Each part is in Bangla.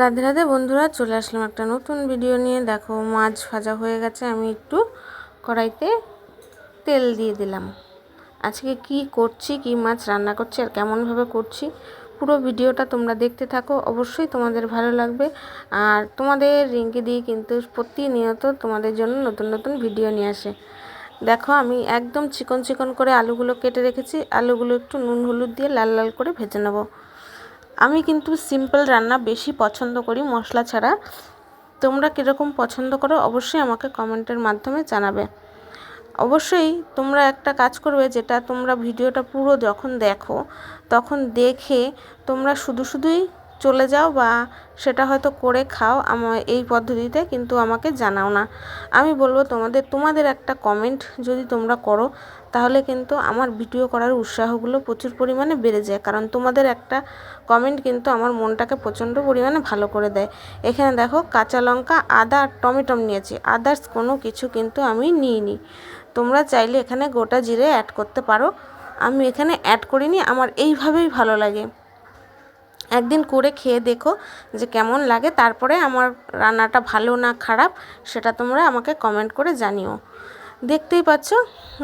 রাধে রাধে বন্ধুরা, চলে আসলাম একটা নতুন ভিডিও নিয়ে। দেখো, মাছ ভাজা হয়ে গেছে, আমি একটু কড়াইতে তেল দিয়ে দিলাম। আজকে কি করছি, কি মাছ রান্না করছি আর কেমনভাবে করছি, পুরো ভিডিওটা তোমরা দেখতে থাকো। অবশ্যই তোমাদের ভালো লাগবে। আর তোমাদের রিঙ্কি দিয়ে কিন্তু প্রতিনিয়ত তোমাদের জন্য নতুন নতুন ভিডিও নিয়ে আসে। দেখো, আমি একদম চিকন চিকন করে আলুগুলো কেটে রেখেছি। আলুগুলো একটু নুন, হলুদ দিয়ে লাল লাল করে ভেজে নেব। আমি কিন্তু সিম্পল রান্না বেশি পছন্দ করি, মশলা ছাড়া। তোমরা কীরকম পছন্দ করো অবশ্যই আমাকে কমেন্টের মাধ্যমে জানাবে। অবশ্যই তোমরা একটা কাজ করবে, যেটা তোমরা ভিডিওটা পুরো যখন দেখো, তখন দেখে তোমরা শুধু শুধুই চলে যাও বা সেটা হয়তো করে খাও আমার এই পদ্ধতিতে কিন্তু আমাকে জানাও না। আমি বলব তোমাদের তোমাদের একটা কমেন্ট যদি তোমরা করো, তাহলে কিন্তু আমার ভিডিও করার উৎসাহগুলো প্রচুর পরিমাণে বেড়ে যায়। কারণ তোমাদের একটা কমেন্ট কিন্তু আমার মনটাকে প্রচণ্ড পরিমাণে ভালো করে দেয়। এখানে দেখো, কাঁচা লঙ্কা, আদা আর টমেটম নিয়েছি। আদার্স কোনো কিছু কিন্তু আমি নিইনি। তোমরা চাইলে এখানে গোটা জিরে অ্যাড করতে পারো। আমি এখানে অ্যাড করিনি, আমার এইভাবেই ভালো লাগে। একদিন করে খেয়ে দেখো যে কেমন লাগে। তারপরে আমার রান্নাটা ভালো না খারাপ সেটা তোমরা আমাকে কমেন্ট করে জানিও। দেখতেই পাচ্ছ,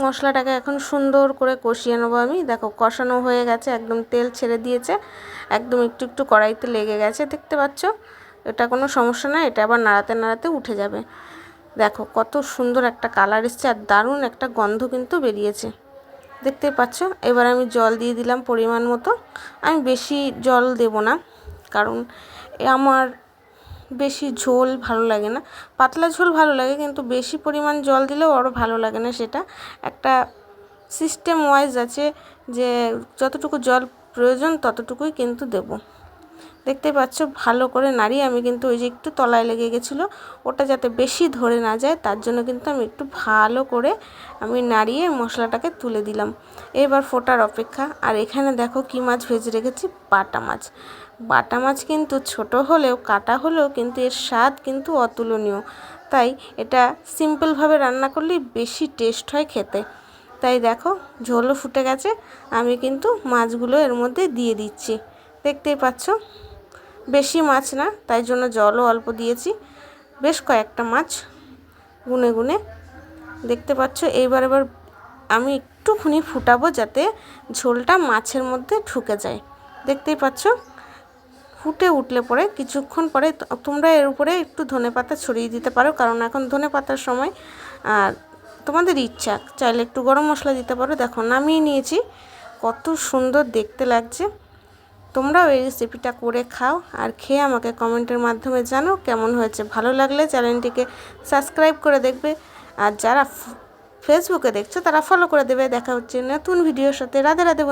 মশলাটাকে এখন সুন্দর করে কষিয়ে নেব আমি। দেখো, কষানো হয়ে গেছে, একদম তেল ছেড়ে দিয়েছে, একদম একটু একটু কড়াইতে লেগে গেছে। দেখতে পাচ্ছ, এটা কোনো সমস্যা না, এটা আবার নাড়াতে নাড়াতে উঠে যাবে। দেখো, কত সুন্দর একটা কালার এসছে আর দারুণ একটা গন্ধ কিন্তু বেরিয়েছে। দেখতে পাচ্ছ? এবার আমি জল দিয়ে দিলাম পরিমাণ মতো। আমি বেশি জল দেব না, কারণ আমার বেশি ঝোল ভালো লাগে না। পাতলা ঝোল ভালো লাগে, কিন্তু বেশি পরিমাণ জল দিলেও আরও ভালো লাগে না সেটা। একটা সিস্টেম ওয়াইজ আছে যে যতটুকু জল প্রয়োজন ততটুকুই কিন্তু দেবো। দেখতে পাচ্ছ, ভালো করে নাড়িয়ে আমি কিন্তু ওই যে একটু তলায় লেগে গেছিল, ওটা যাতে বেশি ধরে না যায়, তার জন্য কিন্তু আমি একটু ভালো করে আমি নাড়িয়ে মশলাটাকে তুলে দিলাম। এবার ফোটার অপেক্ষা, আর এখানে দেখো কি মাছ ভেজে রেখেছি, বাটা মাছ। বাটা মাছ কিন্তু ছোট হলেও, কাটা হলেও কিন্তু এর স্বাদ কিন্তু অতুলনীয়। তাই এটা সিম্পলভাবে রান্না করলেই বেশি টেস্ট হয় খেতে। তাই দেখো, ঝোলও ফুটে গেছে, আমি কিন্তু মাছগুলো এর মধ্যে দিয়ে দিচ্ছি। দেখতেই পাচ্ছ? বেশি মাছ না, তাই জন্য জলও অল্প দিয়েছি। বেশ কয়েকটা মাছ গুনে গুনে দেখতে পাচ্ছ। এইবার এবার আমি একটুখানি ফুটাবো যাতে ঝোলটা মাছের মধ্যে ঢুকে যায়। দেখতেই পাচ্ছ, ফুটে উঠলে পরে কিছুক্ষণ পরে তোমরা এর উপরে একটু ধনে পাতা ছড়িয়ে দিতে পারো, কারণ এখন ধনে পাতার সময় আর তোমাদের ইচ্ছা। চাইলে একটু গরম মশলা দিতে পারো। দেখো, নামিয়ে নিয়েছি। কত সুন্দর দেখতে লাগছে। তোমরাও এই রেসিপিটা করে খাও আর খেয়ে আমাকে কমেন্টের মাধ্যমে জানো কেমন হয়েছে। ভালো লাগলে চ্যানেলটিকে সাবস্ক্রাইব করে দেখবে আর যারা ফেসবুকে দেখছ তারা ফলো করে দেবে। দেখা হচ্ছে নতুন ভিডিওর সাথে। রাধে রাধে